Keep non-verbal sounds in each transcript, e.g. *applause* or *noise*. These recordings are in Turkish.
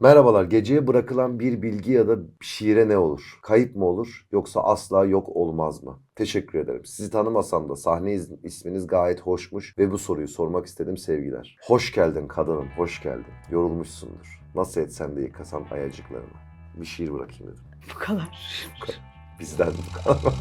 Merhabalar. Geceye bırakılan bir bilgi ya da şiire ne olur? Kayıp mı olur yoksa asla yok olmaz mı? Teşekkür ederim. Sizi tanımasam da sahne iz- isminiz gayet hoşmuş ve bu soruyu sormak istedim sevgiler. Hoş geldin kadınım, hoş geldin. Yorulmuşsundur. Nasıl etsen de yıkasan ayacıklarını. Bir şiir bırakayım dedim. Bu kadar. Bizden bu kadar.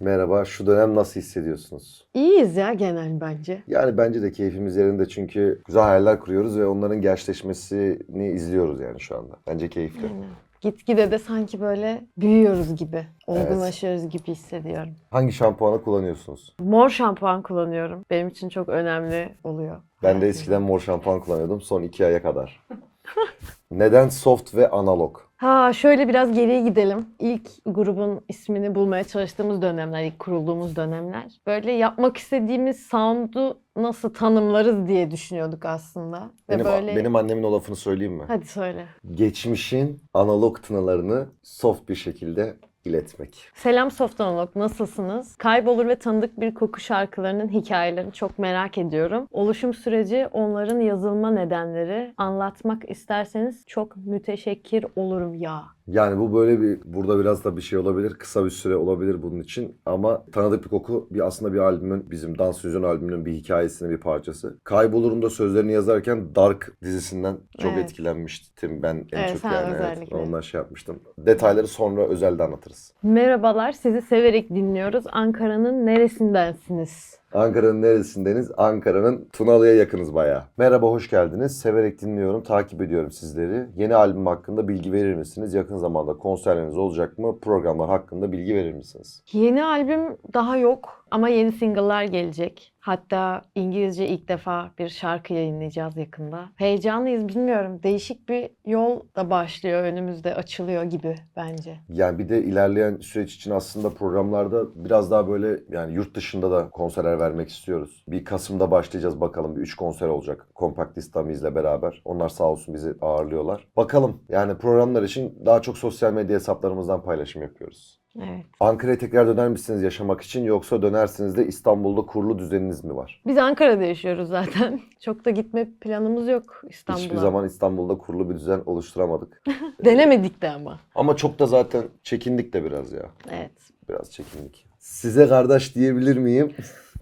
Merhaba, şu dönem nasıl hissediyorsunuz? İyiyiz ya genel bence. Yani bence de keyfimiz yerinde çünkü güzel hayaller kuruyoruz ve onların gerçekleşmesini izliyoruz yani şu anda. Bence keyifli. Aynen. Gitgide de sanki böyle büyüyoruz gibi, olgunlaşıyoruz gibi hissediyorum. Hangi şampuanı kullanıyorsunuz? Mor şampuan kullanıyorum. Benim için çok önemli oluyor. Ben de eskiden mor şampuan kullanıyordum son iki aya kadar. *laughs* Neden soft ve analog? Ha şöyle biraz geriye gidelim. İlk grubun ismini bulmaya çalıştığımız dönemler, ilk kurulduğumuz dönemler. Böyle yapmak istediğimiz sound'u nasıl tanımlarız diye düşünüyorduk aslında. Ve Benim, böyle... benim annemin o lafını söyleyeyim mi? Hadi söyle. Geçmişin analog tınılarını soft bir şekilde iletmek. Selam Soft Analog, nasılsınız? Kaybolur ve tanıdık bir koku şarkılarının hikayelerini çok merak ediyorum. Oluşum süreci, onların yazılma nedenleri anlatmak isterseniz çok müteşekkir olurum ya. Yani bu böyle bir burada biraz da bir şey olabilir. Kısa bir süre olabilir bunun için ama tanıdık bir koku bir aslında bir albümün bizim Dans Füzyon albümünün bir hikayesinin bir parçası. Kaybolur'un da sözlerini yazarken Dark dizisinden çok Evet. etkilenmiştim ben en Evet, çok sen yani evet. ondan şey yapmıştım. Detayları sonra özelde anlatırız. Merhabalar, sizi severek dinliyoruz. Ankara'nın neresindensiniz? Ankara'nın neresindeniz? Ankara'nın Tunalı'ya yakınız bayağı. Merhaba, hoş geldiniz. Severek dinliyorum, takip ediyorum sizleri. Yeni albüm hakkında bilgi verir misiniz? Yakın zamanda konserleriniz olacak mı? Programlar hakkında bilgi verir misiniz? Yeni albüm daha yok ama yeni single'lar gelecek. Hatta İngilizce ilk defa bir şarkı yayınlayacağız yakında. Heyecanlıyız bilmiyorum. Değişik bir yol da başlıyor önümüzde açılıyor gibi bence. Yani bir de ilerleyen süreç için aslında programlarda biraz daha böyle yani yurt dışında da konserler vermek istiyoruz. Bir Kasım'da başlayacağız bakalım. Bir 3 konser olacak. Kompakt listemizle beraber. Onlar sağ olsun bizi ağırlıyorlar. Bakalım yani programlar için daha çok sosyal medya hesaplarımızdan paylaşım yapıyoruz. Evet. Ankara'ya tekrar döner misiniz yaşamak için yoksa dönersiniz de İstanbul'da kurulu düzeniniz mi var? Biz Ankara'da yaşıyoruz zaten. *laughs* Çok da gitme planımız yok İstanbul'a. Hiçbir zaman İstanbul'da kurulu bir düzen oluşturamadık. *laughs* Denemedik de ama. Ama çok da zaten çekindik de biraz ya. Evet. Biraz çekindik. Size kardeş diyebilir miyim?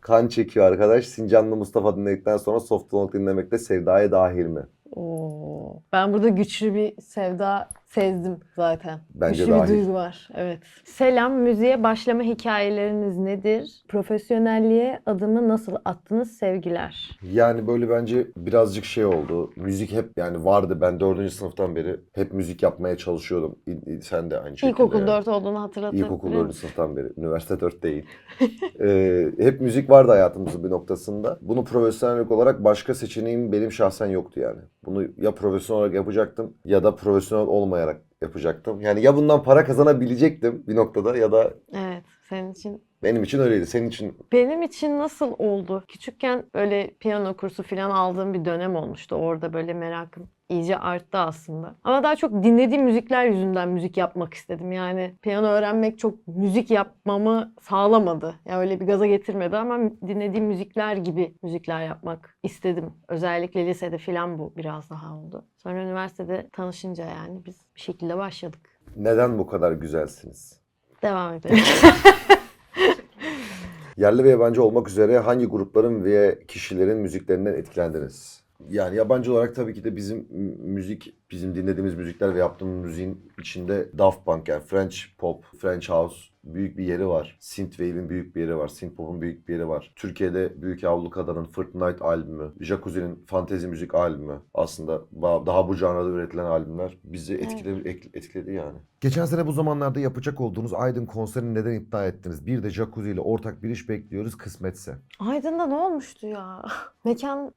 kan çekiyor arkadaş. Sincanlı Mustafa dinledikten sonra Soft Talk dinlemekte sevdaya dahil mi? Oo. Ben burada güçlü bir sevda sezdim zaten. Bence güçlü dahil. bir duygu var. Evet. Selam. Müziğe başlama hikayeleriniz nedir? Profesyonelliğe adımı nasıl attınız? Sevgiler. Yani böyle bence birazcık şey oldu. Müzik hep yani vardı. Ben dördüncü sınıftan beri hep müzik yapmaya çalışıyordum. İ- i- Sen de aynı şekilde. İlkokul yani. 4 olduğunu hatırlatabilir İlkokul misin? 4. sınıftan beri. Üniversite 4 değil. *laughs* Ee, hep müzik vardı hayatımızın bir noktasında. Bunu profesyonellik olarak başka seçeneğim benim şahsen yoktu yani. Bunu ya profesyonel olarak yapacaktım ya da profesyonel olmayarak yapacaktım. Yani ya bundan para kazanabilecektim bir noktada ya da Evet. Senin için benim için öyleydi. Senin için Benim için nasıl oldu? Küçükken böyle piyano kursu falan aldığım bir dönem olmuştu. Orada böyle merakım iyice arttı aslında. Ama daha çok dinlediğim müzikler yüzünden müzik yapmak istedim. Yani piyano öğrenmek çok müzik yapmamı sağlamadı. Yani öyle bir gaza getirmedi ama dinlediğim müzikler gibi müzikler yapmak istedim. Özellikle lisede falan bu biraz daha oldu. Sonra üniversitede tanışınca yani biz bir şekilde başladık. neden bu kadar güzelsiniz? Devam edelim. *laughs* Yerli ve yabancı olmak üzere hangi grupların ve kişilerin müziklerinden etkilendiniz? Yani yabancı olarak tabii ki de bizim müzik, bizim dinlediğimiz müzikler ve yaptığımız müziğin içinde Daft Punk yani French pop, French house büyük bir yeri var. Synthwave'in büyük bir yeri var. Synthpop'un büyük bir yeri var. Türkiye'de Büyük Yavlu Kadar'ın Fortnite albümü, Jacuzzi'nin fantezi müzik albümü aslında daha bu janrada üretilen albümler bizi etkiledi, etkiledi yani. Geçen sene bu zamanlarda yapacak olduğunuz Aydın konserini neden iptal ettiniz? Bir de Jacuzzi ile ortak bir iş bekliyoruz kısmetse. Aydın'da ne olmuştu ya? *laughs* Mekanın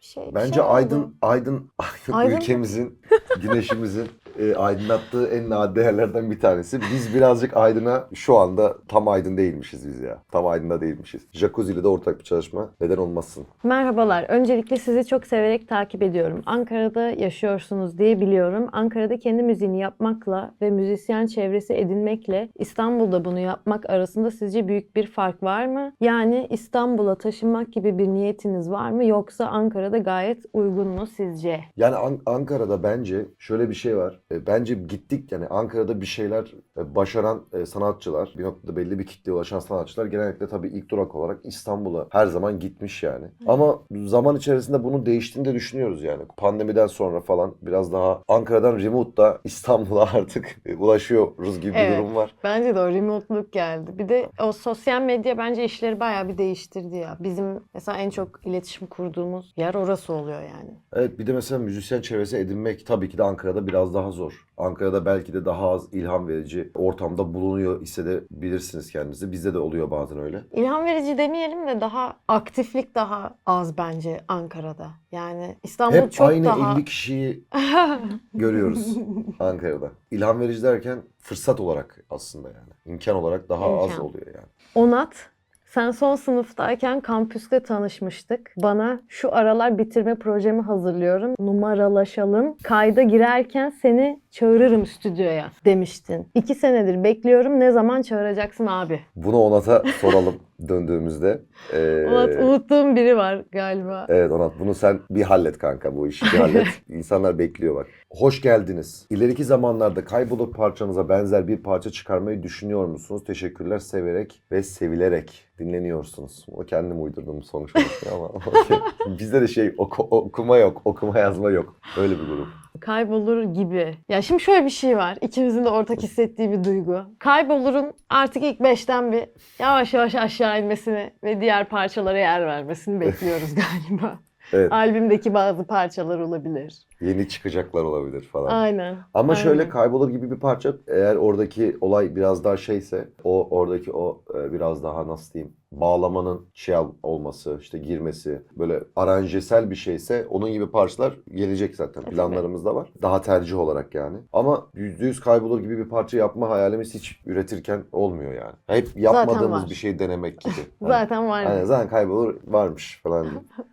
şey Bence şey. Aydın, Aydın, Aydın, Aydın ülkemizin, *laughs* güneşimizin e, aydınlattığı en nadir değerlerden bir tanesi. Biz birazcık Aydın'a şu anda tam Aydın değilmişiz biz ya. Tam Aydın'da değilmişiz. Jacuzzi ile de ortak bir çalışma. Neden olmasın? Merhabalar. Öncelikle sizi çok severek takip ediyorum. Ankara'da yaşıyorsunuz diye biliyorum. Ankara'da kendi müziğini yapmakla ve müzisyen çevresi edinmekle İstanbul'da bunu yapmak arasında sizce büyük bir fark var mı? Yani İstanbul'a taşınmak gibi bir niyetiniz var mı? Yoksa Ankara'da gayet uygun mu sizce? Yani An- Ankara'da bence şöyle bir şey var. E, bence gittik yani Ankara'da bir şeyler e, başaran e, sanatçılar, bir noktada belli bir kitleye ulaşan sanatçılar genellikle tabii ilk durak olarak İstanbul'a her zaman gitmiş yani. Ama zaman içerisinde bunun değiştiğini de düşünüyoruz yani. Pandemiden sonra falan biraz daha Ankara'dan remote'da İstanbul'a *laughs* artık ulaşıyoruz gibi bir Evet. durum var. Bence de o remote'luk geldi. Bir de o sosyal medya bence işleri bayağı bir değiştirdi ya. Bizim mesela en çok iletişim kurduğumuz yer orası oluyor yani. Evet bir de mesela müzisyen çevresi edinmek tabii ki de Ankara'da biraz daha zor. Ankara'da belki de daha az ilham verici ortamda bulunuyor hissedebilirsiniz kendinizi. Bizde de oluyor bazen öyle. İlham verici demeyelim de daha aktiflik daha az bence Ankara'da. Yani İstanbul Hep çok aynı daha 50 kişiyi *laughs* görüyoruz Ankara'da. İlham verici derken fırsat olarak aslında yani. İmkan olarak daha az İmkan. oluyor yani. Onat sen son sınıftayken kampüste tanışmıştık. Bana şu aralar bitirme projemi hazırlıyorum. Numaralaşalım. Kayda girerken seni çağırırım stüdyoya demiştin. İki senedir bekliyorum. Ne zaman çağıracaksın abi? Bunu Onat'a soralım *laughs* döndüğümüzde. Ee, Onat unuttuğum biri var galiba. Evet Onat bunu sen bir hallet kanka bu işi bir hallet. *laughs* İnsanlar bekliyor bak. Hoş geldiniz. İleriki zamanlarda kayboluk parçanıza benzer bir parça çıkarmayı düşünüyor musunuz? Teşekkürler severek ve sevilerek dinleniyorsunuz. O kendim uydurdum sonuç olarak ama *laughs* okey. Bizde de şey oku- okuma yok, okuma yazma yok. Öyle bir grup. Kaybolur gibi. Ya şimdi şöyle bir şey var. İkimizin de ortak hissettiği bir duygu. Kaybolur'un artık ilk beşten bir yavaş yavaş aşağı inmesini ve diğer parçalara yer vermesini bekliyoruz *laughs* galiba. Evet. Albümdeki bazı parçalar olabilir. Yeni çıkacaklar olabilir falan. Aynen. Ama aynen. şöyle kaybolur gibi bir parça eğer oradaki olay biraz daha şeyse o oradaki o e, biraz daha nasıl diyeyim bağlamanın şey al- olması işte girmesi böyle aranjesel bir şeyse onun gibi parçalar gelecek zaten tabii. planlarımızda var. Daha tercih olarak yani. Ama %100 kaybolur gibi bir parça yapma hayalimiz hiç üretirken olmuyor yani. Hep yapmadığımız bir şey denemek gibi. Hani- *laughs* Zaten var. Aynen, zaten kaybolur varmış falan.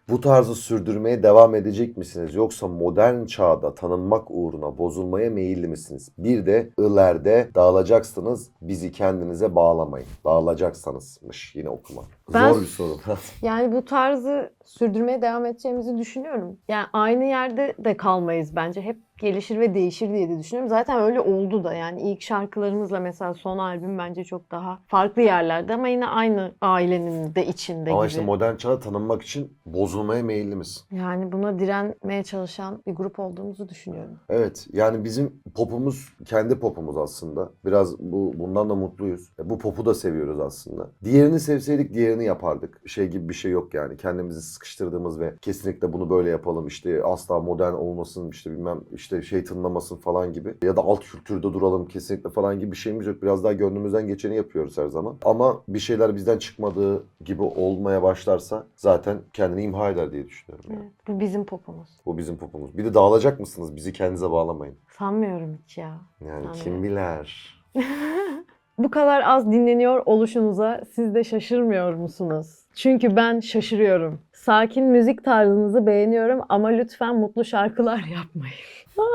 Bu tarzı sürdürmeye devam edecek misiniz? Yoksa modern çağda tanınmak uğruna bozulmaya meyilli misiniz? Bir de ileride dağılacaksınız bizi kendinize bağlamayın. Dağılacaksanızmış yine okuma. Ben- Zor bir soru. *laughs* Yani bu tarzı sürdürmeye devam edeceğimizi düşünüyorum. Yani aynı yerde de kalmayız bence. Hep gelişir ve değişir diye de düşünüyorum. Zaten öyle oldu da. Yani ilk şarkılarımızla mesela son albüm bence çok daha farklı yerlerde ama yine aynı ailenin de içinde Ama gibi. işte modern çağda tanınmak için bozulmaya meyilli misin? Yani buna direnmeye çalışan bir grup olduğumuzu düşünüyorum. Evet yani bizim popumuz kendi popumuz aslında. Biraz bu bundan da mutluyuz. E, Bu popu da seviyoruz aslında. Diğerini sevseydik diğerini yapardık. Şey gibi bir şey yok yani. Kendimizi sıkıştırdığımız ve kesinlikle bunu böyle yapalım işte asla modern olmasın işte bilmem işte şey tınlamasın falan gibi. Ya da alt kültürde duralım kesinlikle falan gibi bir şeyimiz yok. Biraz daha gönlümüzden geçeni yapıyoruz her zaman. Ama bir şeyler bizden çıkmadığı gibi olmaya başlarsa zaten kendini imha eder diye düşünüyorum. Yani. Evet, bu bizim popumuz. Bu bizim popumuz. Bir de dağılacak mısınız? Bizi kendinize bağlamayın. Sanmıyorum hiç ya. Yani Anlıyorum. kim bilir. *laughs* Bu kadar az dinleniyor oluşunuza siz de şaşırmıyor musunuz? Çünkü ben şaşırıyorum. Sakin müzik tarzınızı beğeniyorum ama lütfen mutlu şarkılar *laughs* yapmayın.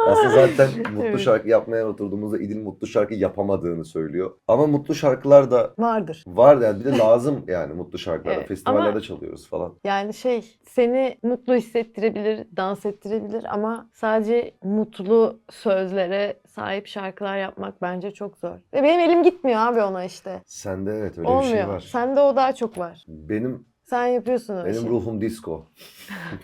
Aslında zaten *laughs* mutlu Evet. şarkı yapmaya oturduğumuzda İdil mutlu şarkı yapamadığını söylüyor. Ama mutlu şarkılar da Vardır. var yani bir de lazım yani mutlu şarkılar. Evet, Festivallerde ama- çalıyoruz falan. Yani şey seni mutlu hissettirebilir, dans ettirebilir ama sadece mutlu sözlere sahip şarkılar yapmak bence çok zor. Ve benim elim gitmiyor abi ona işte. Sende evet öyle Olmuyor. bir şey var. Sende o daha çok var. Benim Sen yapıyorsun o benim işi. ruhum disco.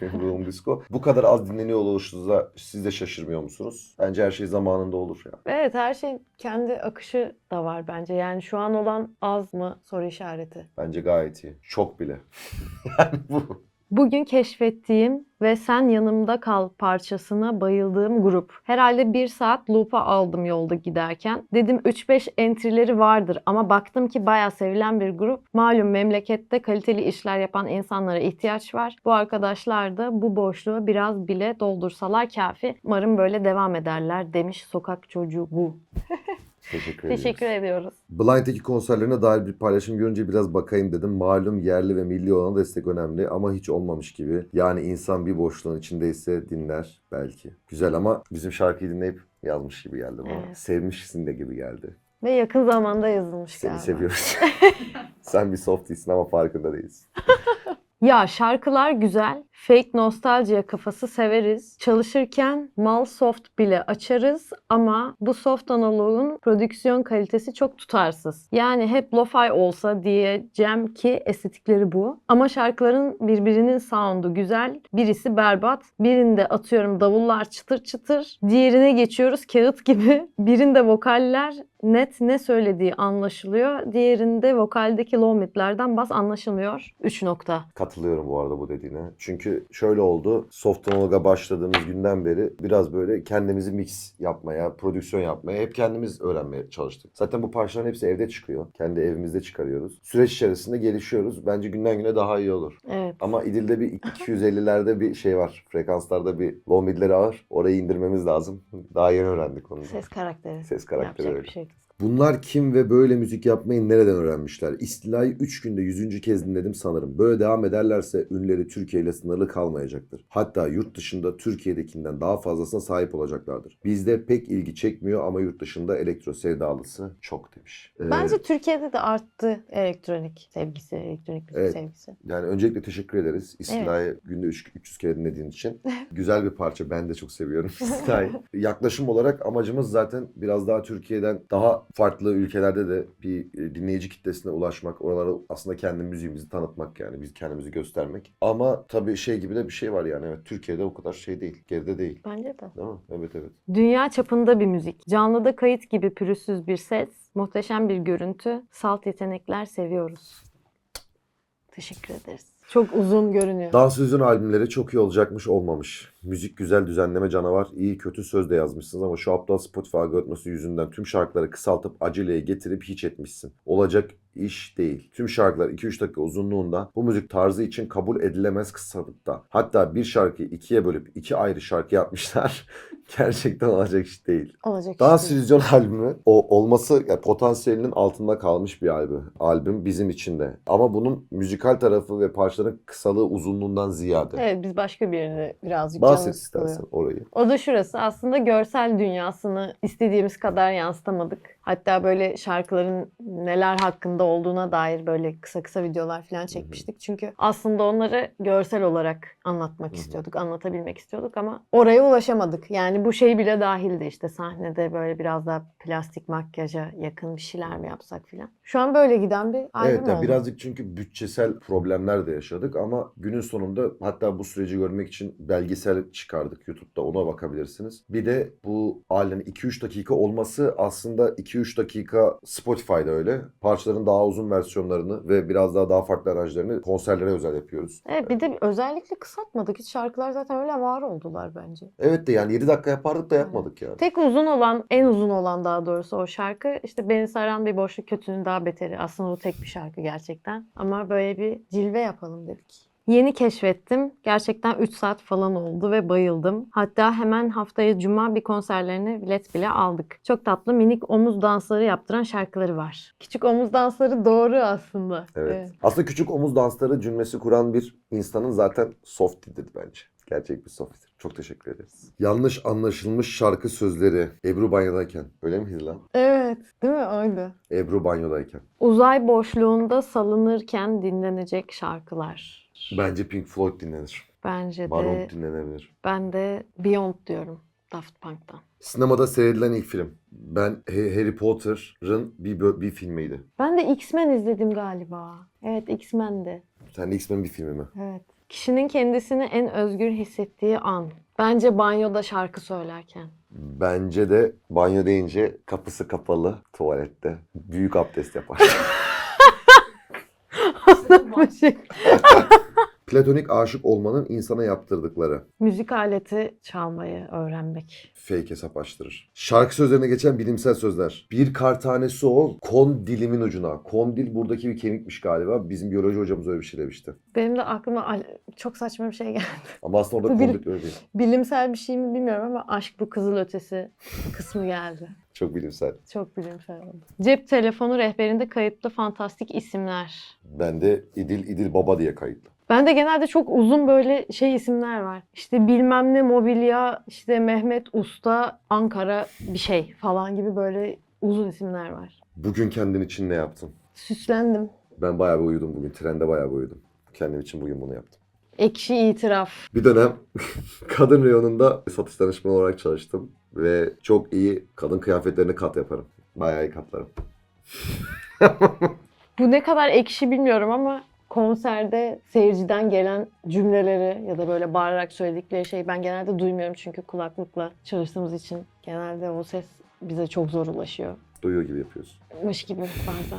benim ruhum disco. Bu kadar az dinleniyor oluşunuzda siz de şaşırmıyor musunuz? Bence her şey zamanında olur ya. Evet her şeyin kendi akışı da var bence. Yani şu an olan az mı soru işareti. Bence gayet iyi. Çok bile. *laughs* yani bu Bugün keşfettiğim ve Sen Yanımda Kal parçasına bayıldığım grup. Herhalde bir saat loop'a aldım yolda giderken. Dedim 3-5 entry'leri vardır ama baktım ki bayağı sevilen bir grup. Malum memlekette kaliteli işler yapan insanlara ihtiyaç var. Bu arkadaşlar da bu boşluğu biraz bile doldursalar kafi. Umarım böyle devam ederler demiş sokak çocuğu bu. *laughs* Teşekkür. Teşekkür ediyoruz. Blind'deki konserlerine dair bir paylaşım görünce biraz bakayım dedim. Malum yerli ve milli olana destek önemli ama hiç olmamış gibi. Yani insan bir boşluğun içindeyse dinler belki. Güzel ama bizim şarkıyı dinleyip yazmış gibi geldi bana. Evet. Sevmişsin de gibi geldi. Ve yakın zamanda yazılmış Seni galiba. seviyoruz. *laughs* Sen bir softisin ama farkında değilsin. Ya şarkılar güzel. Fake nostaljiye kafası severiz. Çalışırken mal soft bile açarız ama bu soft analogun prodüksiyon kalitesi çok tutarsız. Yani hep lo-fi olsa diyeceğim ki estetikleri bu. Ama şarkıların birbirinin sound'u güzel. Birisi berbat. Birinde atıyorum davullar çıtır çıtır. Diğerine geçiyoruz kağıt gibi. *laughs* Birinde vokaller net ne söylediği anlaşılıyor. Diğerinde vokaldeki low midlerden bas anlaşılmıyor. 3 nokta. Katılıyorum bu arada bu dediğine. Çünkü şöyle oldu. Softonologa başladığımız günden beri biraz böyle kendimizi mix yapmaya, prodüksiyon yapmaya hep kendimiz öğrenmeye çalıştık. Zaten bu parçaların hepsi evde çıkıyor. Kendi evimizde çıkarıyoruz. Süreç içerisinde gelişiyoruz. Bence günden güne daha iyi olur. Evet. Ama İdil'de bir 250'lerde bir şey var. Frekanslarda bir low midleri ağır. Orayı indirmemiz lazım. Daha yeni öğrendik onu. Ses karakteri. Ses karakteri Yapacak öyle. bir şey. Bunlar kim ve böyle müzik yapmayı nereden öğrenmişler? İstila'yı 3 günde 100. kez dinledim sanırım. Böyle devam ederlerse ünleri Türkiye ile sınırlı kalmayacaktır. Hatta yurt dışında Türkiye'dekinden daha fazlasına sahip olacaklardır. Bizde pek ilgi çekmiyor ama yurt dışında elektro sevdalısı çok demiş. Ee, Bence Türkiye'de de arttı elektronik sevgisi, elektronik müzik Evet. sevgisi. Yani öncelikle teşekkür ederiz. İstila'yı günde üç- 300 kere dinlediğin için. *laughs* Güzel bir parça. Ben de çok seviyorum *laughs* İstila'yı. Yaklaşım olarak amacımız zaten biraz daha Türkiye'den daha farklı ülkelerde de bir e, dinleyici kitlesine ulaşmak. Oralara aslında kendi müziğimizi tanıtmak yani. Biz kendimizi göstermek. Ama tabii şey gibi de bir şey var yani. Evet, Türkiye'de o kadar şey değil. Geride değil. Bence de. Değil mi? Evet evet. Dünya çapında bir müzik. Canlıda kayıt gibi pürüzsüz bir ses, muhteşem bir görüntü, salt yetenekler seviyoruz. Teşekkür ederiz. Çok uzun görünüyor. Dansözün albümleri çok iyi olacakmış olmamış. Müzik güzel düzenleme canavar. iyi kötü söz de yazmışsınız ama şu aptal Spotify algoritması yüzünden tüm şarkıları kısaltıp aceleye getirip hiç etmişsin. Olacak iş değil. Tüm şarkılar 2-3 dakika uzunluğunda bu müzik tarzı için kabul edilemez kısalıkta. Hatta bir şarkıyı ikiye bölüp iki ayrı şarkı yapmışlar. *laughs* Gerçekten olacak iş değil. Olacak Dans iş değil. illüzyon albümü o olması yani potansiyelinin altında kalmış bir albüm. Albüm bizim için de. Ama bunun müzikal tarafı ve parçaların kısalığı uzunluğundan ziyade. Evet biz başka birini birazcık Canımız sıkılıyor. istersen orayı. O da şurası. Aslında görsel dünyasını istediğimiz kadar yansıtamadık. Hatta böyle şarkıların neler hakkında olduğuna dair böyle kısa kısa videolar falan çekmiştik. Çünkü aslında onları görsel olarak anlatmak istiyorduk, anlatabilmek istiyorduk ama oraya ulaşamadık. Yani bu şey bile dahildi işte sahnede böyle biraz daha plastik makyaja yakın bir şeyler mi yapsak filan. Şu an böyle giden bir albüm Evet yani oldu. birazcık çünkü bütçesel problemler de yaşadık ama günün sonunda hatta bu süreci görmek için belgesel çıkardık YouTube'da ona bakabilirsiniz. Bir de bu halen 2-3 dakika olması aslında 2-3 dakika Spotify'da öyle. Parçaların daha uzun versiyonlarını ve biraz daha daha farklı aranjlarını konserlere özel yapıyoruz. Evet bir de özellikle kısaltmadık. Hiç şarkılar zaten öyle var oldular bence. Evet de yani 7 dakika yapardık da yapmadık yani. Tek uzun olan, en uzun olan daha doğrusu o şarkı işte Beni Saran Bir Boşluk Kötünün Daha Beteri. Aslında o tek bir şarkı gerçekten. Ama böyle bir cilve yapalım dedik. Yeni keşfettim. Gerçekten 3 saat falan oldu ve bayıldım. Hatta hemen haftaya cuma bir konserlerine bilet bile aldık. Çok tatlı minik omuz dansları yaptıran şarkıları var. Küçük omuz dansları doğru aslında. Evet. Aslında küçük omuz dansları cümlesi kuran bir insanın zaten softidir bence. Gerçek bir softidir. Çok teşekkür ederiz. Yanlış anlaşılmış şarkı sözleri. Ebru banyodayken. Öyle miydi lan? Evet, değil mi? Öyle. Ebru banyodayken. Uzay boşluğunda salınırken dinlenecek şarkılar. Bence Pink Floyd dinlenir. Bence de Baron dinlenebilir. ben de Beyond diyorum Daft Punk'tan. Sinemada seyredilen ilk film. Ben Harry Potter'ın bir, bir filmiydi. Ben de X-Men izledim galiba. Evet X-Men'di. Sen de X-Men bir filmi mi? Evet. Kişinin kendisini en özgür hissettiği an. Bence banyoda şarkı söylerken. Bence de banyo deyince kapısı kapalı tuvalette. Büyük abdest yapar. *laughs* *laughs* Platonik aşık olmanın insana yaptırdıkları. Müzik aleti çalmayı öğrenmek. Fake hesap açtırır. Şarkı sözlerine geçen bilimsel sözler. Bir kar tanesi ol, kon dilimin ucuna. Kondil buradaki bir kemikmiş galiba. Bizim biyoloji hocamız öyle bir şey demişti. Benim de aklıma al- çok saçma bir şey geldi. Ama aslında orada Bu bir- kondil öyle değil. Bilimsel bir şey mi bilmiyorum ama aşk bu kızıl ötesi kısmı geldi. Çok bilimsel. Çok bilimsel oldu. Cep telefonu rehberinde kayıtlı fantastik isimler. Ben de İdil İdil Baba diye kayıtlı. Ben de genelde çok uzun böyle şey isimler var. İşte bilmem ne mobilya, işte Mehmet Usta, Ankara bir şey falan gibi böyle uzun isimler var. Bugün kendin için ne yaptın? Süslendim. Ben bayağı bir uyudum bugün. Trende bayağı bir uyudum. Kendim için bugün bunu yaptım. Ekşi itiraf. Bir dönem *laughs* kadın reyonunda satış danışmanı olarak çalıştım. Ve çok iyi kadın kıyafetlerini kat yaparım. Bayağı iyi katlarım. *laughs* Bu ne kadar ekşi bilmiyorum ama konserde seyirciden gelen cümleleri ya da böyle bağırarak söyledikleri şeyi ben genelde duymuyorum çünkü kulaklıkla çalıştığımız için genelde o ses bize çok zor ulaşıyor. Duyuyor gibi yapıyorsun. Mış gibi bazen.